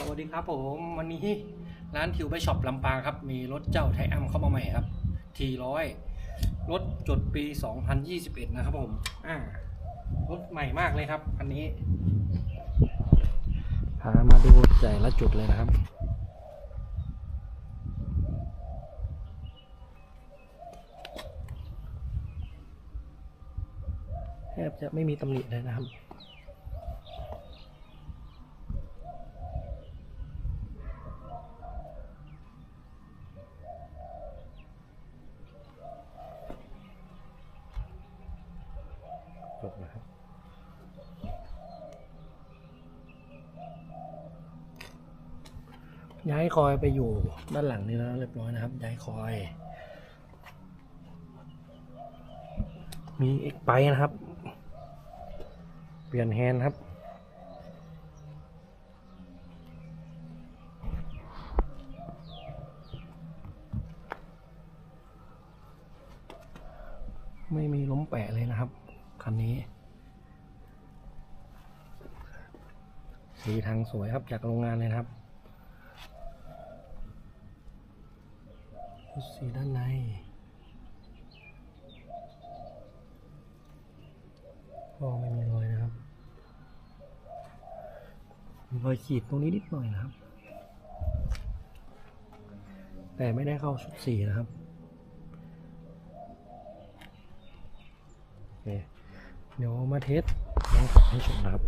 สวัสดีครับผมวันนี้ร้านทิวไปช็อปลำปางครับ มีรถเจ้าไทอัมเข้ามาใหม่ครับทีร้อยรถจดปี 2021 นะครับผมอ่ารถใหม่มากเลยครับคันนี้ พามาดูแต่ละจุดเลยนะครับแทบจะไม่มีตำหนิเลยนะครับ จบนะครับย้ายคอยไปอยู่ด้านหลังนี้แล้วเรียบร้อยนะครับ ย้ายคอย มีเอกไปนะครับ เปลี่ยนแฮนครับ ไม่มีล้มแปะเลยนะครับ คันนี้ สีทางสวยครับจากโรงงานเลยครับ สีด้านในก็ไม่มีรอยนะครับ มีรอยขีดตรงนี้นิดหน่อยนะครับ แต่ไม่ได้เข้าชุดสีนะครับ โอเค เดี๋ยวมาเทสลองขับให้ชมนะครับ